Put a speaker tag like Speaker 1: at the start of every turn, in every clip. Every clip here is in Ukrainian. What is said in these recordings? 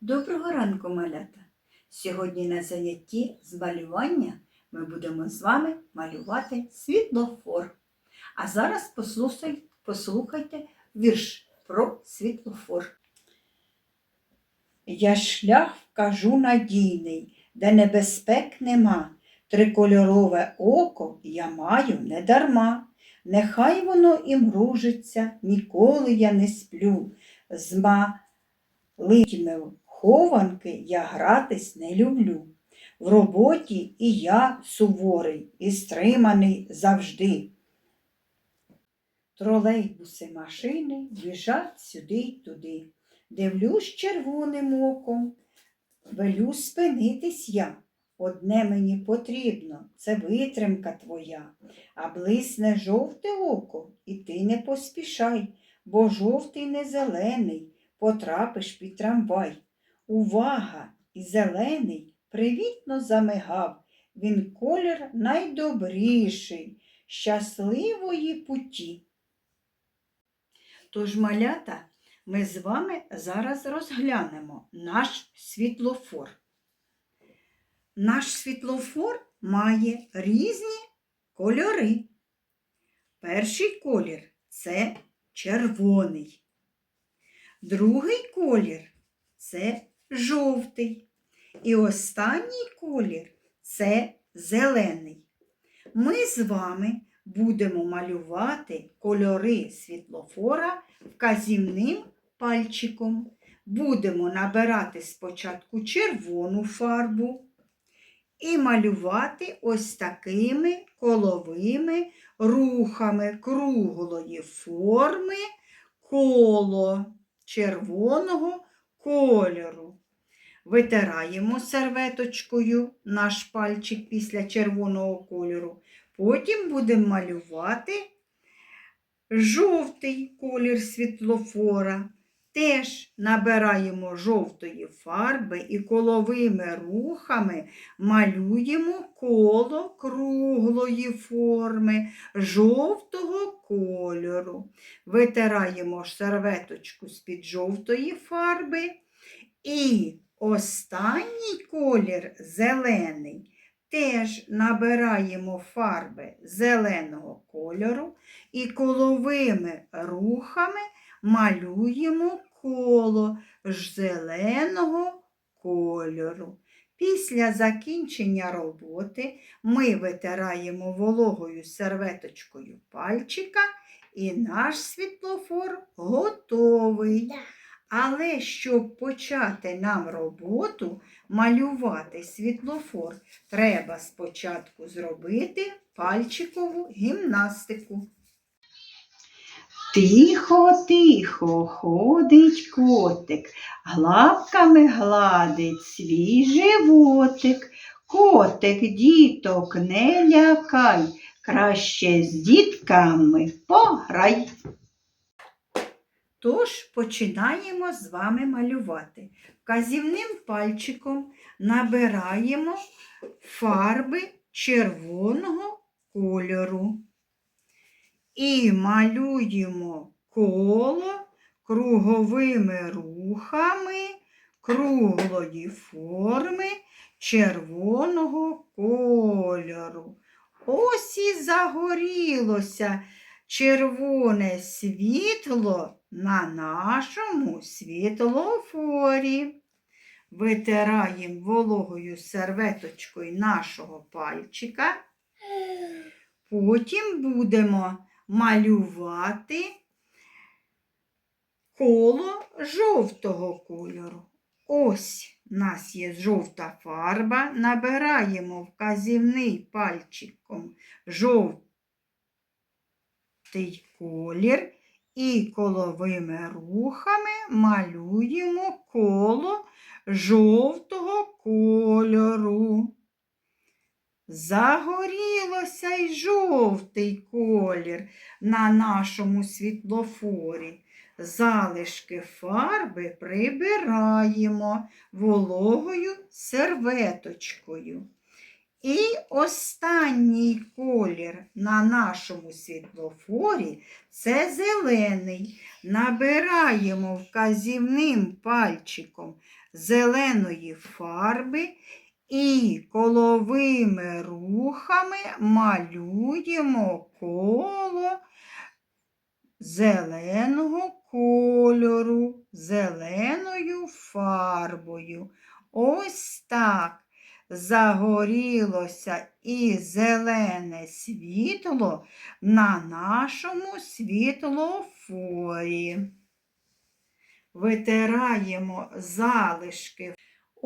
Speaker 1: Доброго ранку, малята! Сьогодні на занятті з малювання ми будемо з вами малювати світлофор. А зараз послухай- послухайте вірш про світлофор. Я шлях вкажу надійний, де небезпек нема. Трикольорове око я маю недарма. Нехай воно і мружиться, ніколи я не сплю. З малитьми хованки я гратись не люблю. В роботі і я суворий, і стриманий завжди. Тролейбуси машини біжать сюди й туди. Дивлюсь червоним оком, велю спинитись я. Одне мені потрібно, це витримка твоя, а блисне жовте око, і ти не поспішай, бо жовтий не зелений, потрапиш під трамвай. Увага! І зелений привітно замигав, він колір найдобріший, щасливої путі. Тож, малята, ми з вами зараз розглянемо наш світлофор. Наш світлофор має різні кольори. Перший колір це червоний. Другий колір це жовтий. І останній колір це зелений. Ми з вами будемо малювати кольори світлофора вказівним пальчиком. Будемо набирати спочатку червону фарбу і малювати ось такими коловими рухами круглої форми коло червоного кольору. Витираємо серветочкою наш пальчик після червоного кольору. Потім будемо малювати жовтий колір світлофора. Теж набираємо жовтої фарби і коловими рухами малюємо коло круглої форми жовтого кольору. Витираємо серветочку з-під жовтої фарби. І останній колір зелений. Теж набираємо фарби зеленого кольору і коловими рухами малюємо коло ж зеленого кольору. Після закінчення роботи ми витираємо вологою серветочкою пальчика і наш світлофор готовий. Але щоб почати нам роботу малювати світлофор, треба спочатку зробити пальчикову гімнастику. Тихо, тихо ходить котик, лапками гладить свій животик. Котик, діток, не лякай, краще з дітками пограй. Тож починаємо з вами малювати. Вказівним пальчиком набираємо фарби червоного кольору і малюємо коло круговими рухами круглої форми червоного кольору. Ось і загорілося червоне світло на нашому світлофорі. Витираємо вологою серветочкою нашого пальчика. Потім будемо малювати коло жовтого кольору. Ось у нас є жовта фарба. Набираємо вказівний пальчиком жовтий колір і коловими рухами малюємо коло жовтого кольору. Загорілося й жовтий колір на нашому світлофорі. Залишки фарби прибираємо вологою серветочкою. І останній колір на нашому світлофорі це зелений. Набираємо вказівним пальчиком зеленої фарби і коловими рухами малюємо коло зеленого кольору, зеленою фарбою. Ось так загорілося і зелене світло на нашому світлофорі. Витираємо залишки.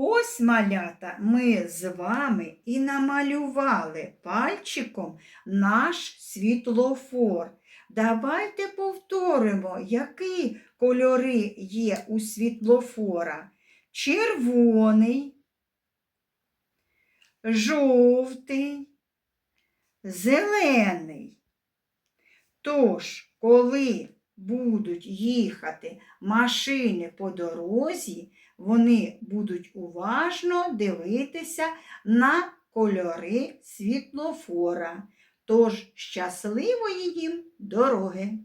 Speaker 1: Ось малята ми з вами і намалювали пальчиком наш світлофор. Давайте повторимо, які кольори є у світлофора. Червоний, жовтий, зелений. Тож, коли будуть їхати машини по дорозі, вони будуть уважно дивитися на кольори світлофора. Тож щасливої їм дороги!